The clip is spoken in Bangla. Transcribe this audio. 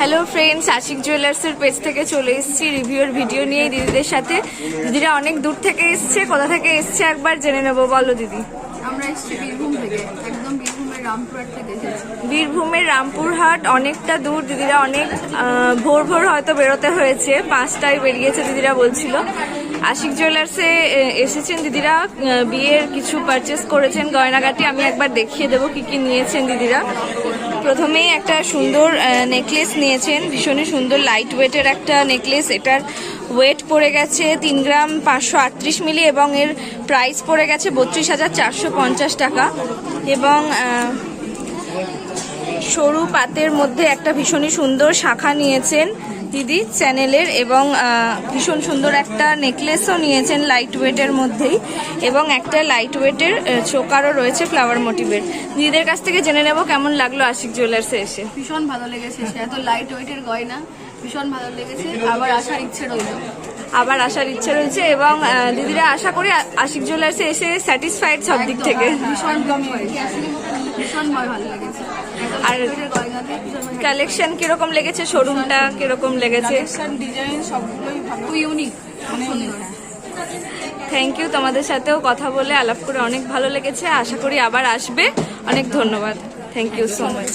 হ্যালো ফ্রেন্ডস আশিক জুয়েলার্সের পেজ থেকে চলে এসেছি রিভিউর ভিডিও নিয়ে দিদিদের সাথে। দিদিরা অনেক দূর থেকে এসছে। কোথা থেকে এসছে একবার জেনে নেব বলো দিদি। আমরা এসেছি বীরভূম থেকে একদম বীরভূমের রামপুরহাট থেকে এসেছি। বীরভূমের রামপুরহাট অনেকটা দূর। দিদিরা অনেক ভোর ভোর হয়তো বেরোতে হয়েছে। পাঁচটায় বেরিয়েছে দিদিরা বলছিল। আশিক জুয়েলার্সে এসেছেন দিদিরা। বিয়ের কিছু পারচেস করেছেন গয়নাগাটি। আমি একবার দেখিয়ে দেবো কি কি নিয়েছেন দিদিরা। প্রথমেই একটা সুন্দর নেকলেস নিয়েছেন। ভীষণই সুন্দর লাইট ওয়েটের একটা নেকলেস এটার ওয়েট পড়ে গেছে তিন গ্রাম পাঁচশো আটত্রিশ মিলি এবং এর প্রাইস পড়ে গেছে বত্রিশ হাজার চারশো পঞ্চাশ টাকা। এবং সরু পাতের মধ্যে একটা ভীষণই সুন্দর শাখা নিয়েছেন দিদি চ্যানেলের এবং ভীষণ সুন্দর একটা নেকলেসও নিয়েছেন লাইট ওয়েটের মধ্যেই এবং একটা লাইট ওয়েটের চোকারও রয়েছে ফ্লাওয়ার মোটিভের দিদিদের কাছ থেকে জেনে নেব কেমন লাগল আশিক জুয়েলার্সে এসে। ভীষণ ভালো লেগেছে এত লাইট ওয়েটের গয়না, ভীষণ ভালো লেগেছে, আবার আসার ইচ্ছে রইল। আবার আসার ইচ্ছে রয়েছে এবং দিদিরা আশা করি আশিক জুয়েলার্সে এসে স্যাটিসফাইড সব দিক থেকে। ভীষণ ভীষণ ভালো লেগেছে। আর কালেকশন কীরকম লেগেছে? শোরুমটা কীরকম লেগেছে? ডিজাইন সবগুলোই ভালো। ইউনিক থ্যাংক ইউ তোমাদের সাথেও কথা বলে আলাপ করে অনেক ভালো লেগেছে। আশা করি আবার আসবে। অনেক ধন্যবাদ। Thank you so much